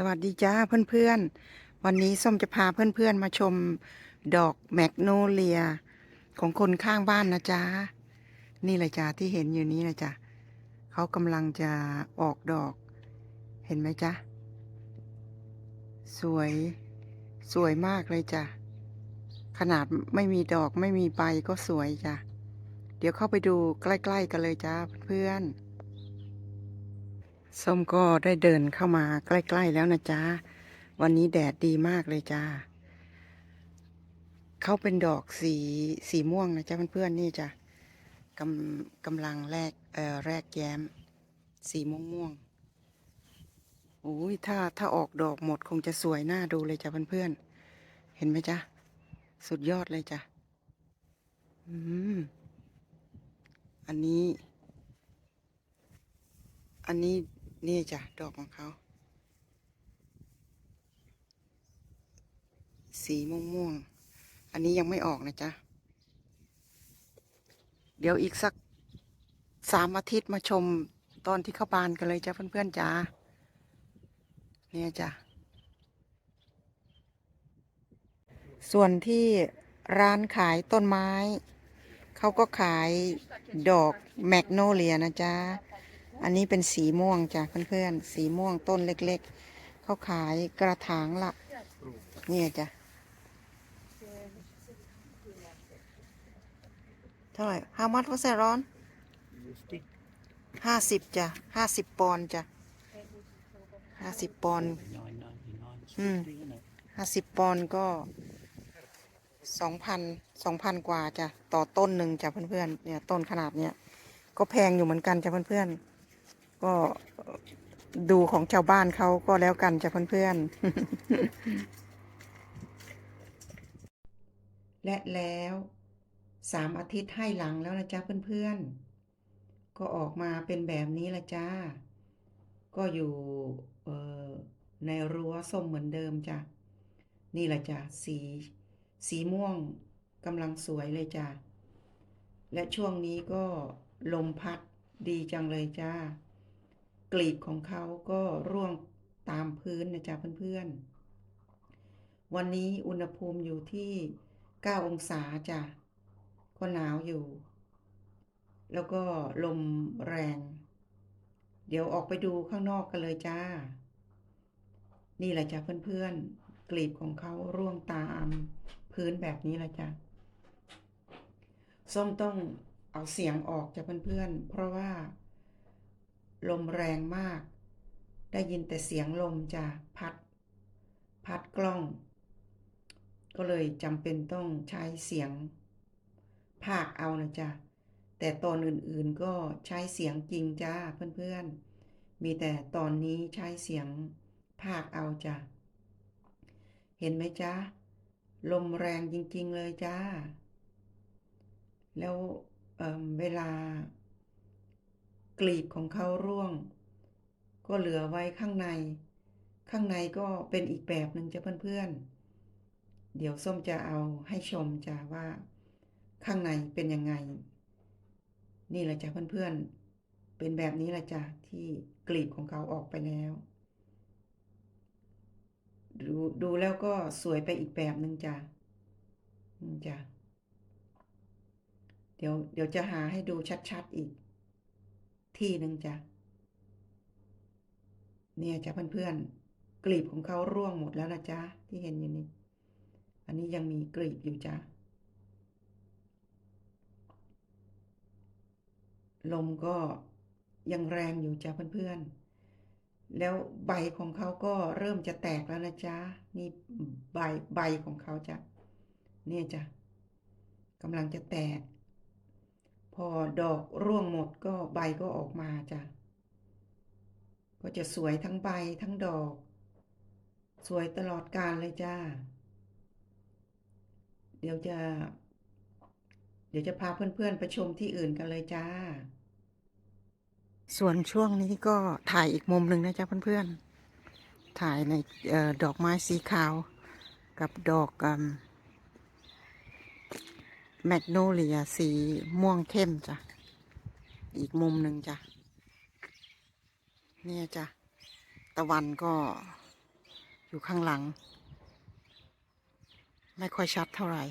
สวัสดีจ้าเพื่อนๆ วันนี้ส้มจะพาเพื่อนๆมาชมดอกแมกโนเลีย ของคนข้างบ้านนะจ๊ะนี่แหละจ้าที่เห็นอยู่นี้นะจ๊ะเขากำลังจะออกดอก เห็นไหมจ๊ะสวยสวยมากเลยจ้ะขนาดไม่มีดอกไม่มีใบก็สวยจ้ะเดี๋ยวเข้าไปดูใกล้ ๆ กันเลยจ้าเพื่อนๆ ส้มก็ได้เดินเข้ามาใกล้ ๆ แล้วนะจ๊ะ วันนี้แดดดีมากเลยจ้าเขาเป็นดอกสีสีม่วงนะจ๊ะเพื่อนๆนี่จ้ะกำกำลังแรกเอ่อแรกแย้ม สีม่วงม่วงโอ้ยถ้าถ้าออกดอกหมดคงจะสวยน่าดูเลยจ้ะเพื่อนๆเห็นไหมจ๊ะ สุดยอดเลยจ้ะอืมอันนี้ อันนี้ นี่จ้ะ ดอกของเขา สีม่วงม่วงๆอันนี้ยังไม่ออกนะจ๊ะ เดี๋ยวอีกสักสามอาทิตย์มาชมตอนที่เข้าบานกันเลยจ้ะเพื่อนๆจ้าเนี่ยจ้ะ ส่วนที่ร้านขายต้นไม้ เขาก็ขายดอกแมกโนเลียนะจ๊ะ อันนี้เป็นสีม่วงจ้ะเพื่อนๆ สีม่วงต้นเล็กๆ เขาขายกระถางละเนี่ยจ้ะเท่าไหร่ How much was that on ห้าสิบจ้ะห้าสิบปอนจ้ะห้าสิบปอนอืมห้าสิบปอนก็สองพันสองพันกว่าจ้ะต่อต้นหนึ่งจ้ะเพื่อนๆเนี่ยต้นขนาดเนี้ยก็แพงอยู่เหมือนกันจ้ะเพื่อนๆ ก็ดูของชาวบ้านเขาก็แล้วกันจ้ะเพื่อนๆ และแล้วสามอาทิตย์ให้หลังแล้วนะจ๊ะเพื่อนๆ ก็ออกมาเป็นแบบนี้ละจ้า ก็อยู่เออในรั้วส้มเหมือนเดิมจ้ะ นี่แหละจ้ะสี สีม่วงกำลังสวยเลยจ้ะ และช่วงนี้ก็ลมพัดดีจังเลยจ้า กลีบของเขาก็ร่วงตามพื้นนะจ๊ะเพื่อนๆ วันนี้อุณหภูมิอยู่ที่ 9 องศาจ้ะก็หนาวอยู่ แล้วก็ลมแรง เดี๋ยวออกไปดูข้างนอกกันเลยจ้า นี่แหละจ้ะเพื่อนๆ กลีบของเขาร่วงตามพื้นแบบนี้แหละจ้ะส้มต้องเอาเสียงออกจ้ะเพื่อนๆ เพราะว่า ลมแรงมาก ได้ยินแต่เสียงลมจะพัด พัดกล้อง ก็เลยจำเป็นต้องใช้เสียง ภาคเอานะจ๊ะแต่ตอนอื่นๆก็ใช้เสียงจริงจ้าเพื่อนๆ มีแต่ตอนนี้ใช้เสียงภาคเอาจ้ะ เห็นไหมจ๊ะลมแรงจริงๆเลยจ้า แล้วเเวลา กลีบของเขาร่วง ก็เหลือไว้ข้างใน ข้างในก็เป็นอีกแบบหนึ่งจ้ะเพื่อนๆ เดี๋ยวส้มจะเอาให้ชมจ้ะว่า ข้างในเป็นยังไง นี่แหละจ้ะเพื่อนๆ เป็นแบบนี้แหละจ้ะที่กลีบของเขาออกไปแล้วดูดูแล้วก็สวยไปอีกแบบหนึ่งจ้ะจ้ะเดี๋ยวเดี๋ยวจะหาให้ดูชัดๆอีก ที่หนึ่งจ้ะ เนี่ยจ้ะเพื่อนๆ กลีบของเขาร่วงหมดแล้วนะจ๊ะ ที่เห็นอยู่นี่ อันนี้ยังมีกลีบอยู่จ้ะ ลมก็ยังแรงอยู่จ้ะเพื่อนๆแล้วใบของเขาก็เริ่มจะแตกแล้วนะจ๊ะ นี่ใบใบของเขาจ้ะเนี่ยจ้ะกำลังจะแตก พอดอกร่วงหมดก็ใบก็ออกมาจ้ะ ก็จะสวยทั้งใบทั้งดอก สวยตลอดกาลเลยจ้า เดี๋ยวจะ เดี๋ยวจะพาเพื่อนๆไปชมที่อื่นกันเลยจ้า ส่วนช่วงนี้ก็ถ่ายอีกมุมหนึ่งนะจ๊ะเพื่อนๆ ถ่ายในออดอกไม้สีขาวกับดอก แมกโนเลียสีม่วงเข้มจ้ะ อีกมุมหนึ่งจ้ะ เนี่ยจ้ะ ตะวันก็อยู่ข้างหลัง ไม่ค่อยชัดเท่าไหร่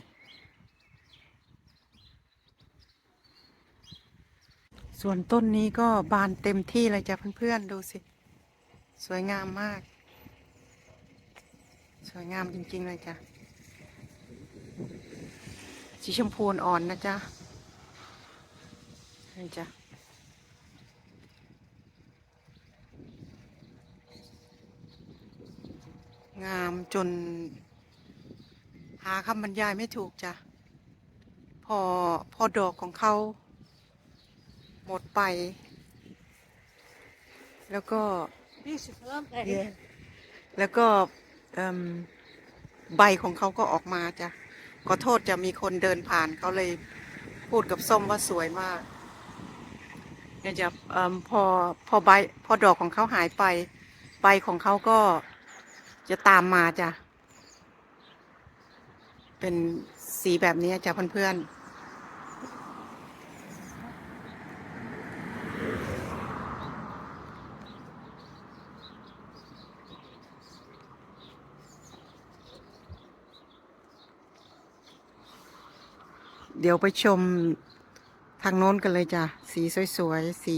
ส่วนต้นนี้ก็บานเต็มที่เลยจ้ะเพื่อนๆ ดูสิ สวยงามมาก สวยงามจริงๆเลยจ้ะ สีชมพูอ่อนๆนะจ๊ะนี่จ้ะงามจน หาคำบรรยายไม่ถูกจ้ะ พอ พอดอกของเขา หมดไป แล้วก็ Beautiful, aren't they? Yeah. แล้วก็เอิ่มใบของเขาก็ออกมาจ้ะ ขอโทษจะมีคนเดินผ่านเขาเลยพูดกับส้มว่าสวยมากเนี่ยจะอพอพอใบพอดอกของเขาหายไป ใบของเขาก็จะตามมาจ้ะ เป็นสีแบบนี้จ้ะเพื่อนๆ เดี๋ยวไปชมทางโน้นกันเลยจ้ะ สีสวยๆ สี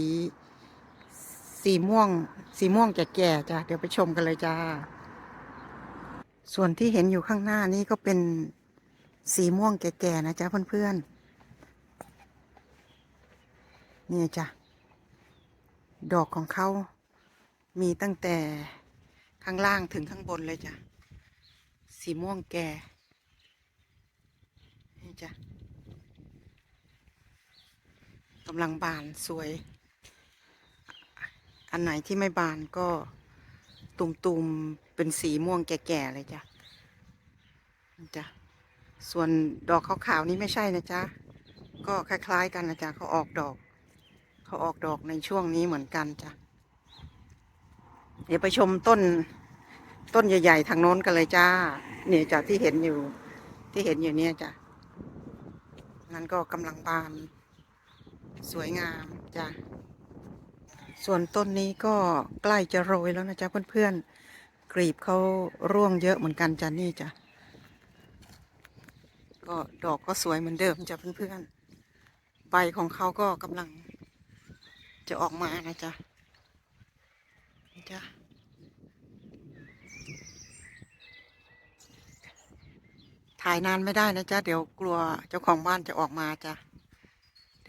สีม่วง สีม่วงแก่ๆจ้ะ เดี๋ยวไปชมกันเลยจ้า ส่วนที่เห็นอยู่ข้างหน้านี่ก็เป็นสีม่วงแก่ๆนะจ๊ะเพื่อนๆ นี่จ้ะ ดอกของเขามีตั้งแต่ข้างล่างถึงข้างบนเลยจ้ะ สีม่วงแก่ นี่จ้ะ กำลังบานสวย อันไหนที่ไม่บานก็ตุ่มๆเป็นสีม่วงแก่ๆเลยจ้ะจ้ะส่วนดอกขาวๆนี้ไม่ใช่นะจ๊ะ ก็คล้าย ๆ กันนะจ๊ะเขาออกดอก เขาออกดอกในช่วงนี้เหมือนกันจ้ะ เดี๋ยวไปชมต้นต้นใหญ่ ๆ ทางโน้นกันเลยจ้า เนี่ยจ้ะที่เห็นอยู่ ที่เห็นอยู่เนี่ยจ้ะนั่นก็กำลังบาน สวยงามจ้ะส่วนต้นนี้ก็ใกล้จะโรยแล้วนะจ๊ะเพื่อนๆกรีบเขาร่วงเยอะเหมือนกันจ้ะนี่จ้ะก็ดอกก็สวยเหมือนเดิมจ้ะเพื่อนๆใบของเขาก็กำลังจะออกมานะจ๊ะจ้ะถ่ายนานไม่ได้นะจ๊ะเดี๋ยวกลัวเจ้าของบ้านจะออกมาจ้ะ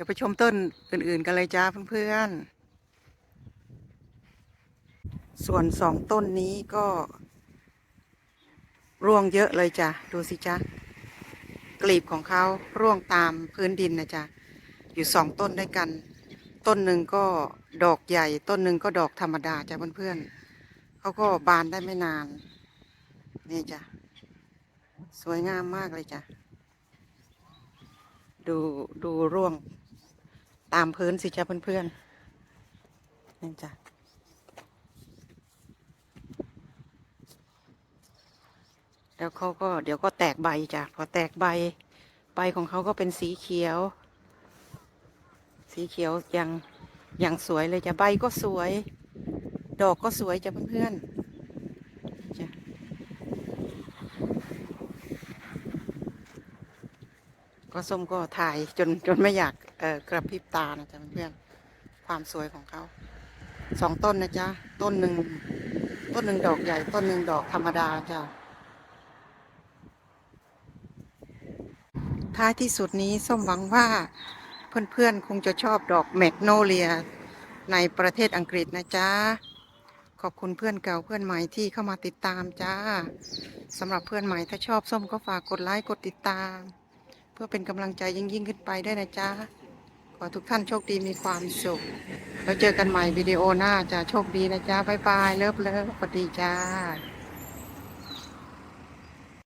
ดี๋ยวไปชมต้นอื่นๆกันเลยจ้าเพื่อนๆ ส่วนสองต้นนี้ก็ ร่วงเยอะเลยจ้ะ ดูสิจ้ะกลีบของเขาร่วงตามพื้นดินนะจ๊ะอยู่สองต้นด้วยกัน ต้นหนึ่งก็ดอกใหญ่ ต้นหนึ่งก็ดอกธรรมดาจ้ะเพื่อนๆเขาก็บานได้ไม่นาน นี่จ้ะ สวยงามมากเลยจ้ะ ดูดูร่วง ตามพื้นสิจ้ะเพื่อนๆนี่จ้ะแล้วเขาก็เดี๋ยวก็แตกใบจ้ะพอแตกใบ ใบของเขาก็เป็นสีเขียว สีเขียวอย่างอย่างสวยเลยจ้ะใบก็สวย ดอกก็สวยจ้ะเพื่อนๆจ้ะก็ส้มก็ถ่ายจนจนไม่อยาก เอ่อกระพริบตานะจ๊ะเพื่อนความสวยของเขาสองต้นนะจ๊ะต้นหนึ่งต้นหนึ่งดอกใหญ่ ต้นหนึ่งดอกธรรมดาจ้ะท้ายที่สุดนี้ส้มหวังว่าเพื่อนๆคงจะชอบดอกแมกโนเลีย ในประเทศอังกฤษนะจ๊ะ ขอบคุณเพื่อนเก่าเพื่อนใหม่ที่เข้ามาติดตามจ้าสำหรับเพื่อนใหม่ถ้าชอบส้มก็ฝากกดไลค์กดติดตาม เพื่อเป็นกำลังใจยิ่งยิ่งขึ้นไปได้นะจ๊ะ อทุกท่านโชคดีมีความสุข แล้วเจอกันใหม่วิดีโอหน้าจะโชคดีนะจ๊ะบ๊ายบายเลิฟเลิฟสวัสดีจ้า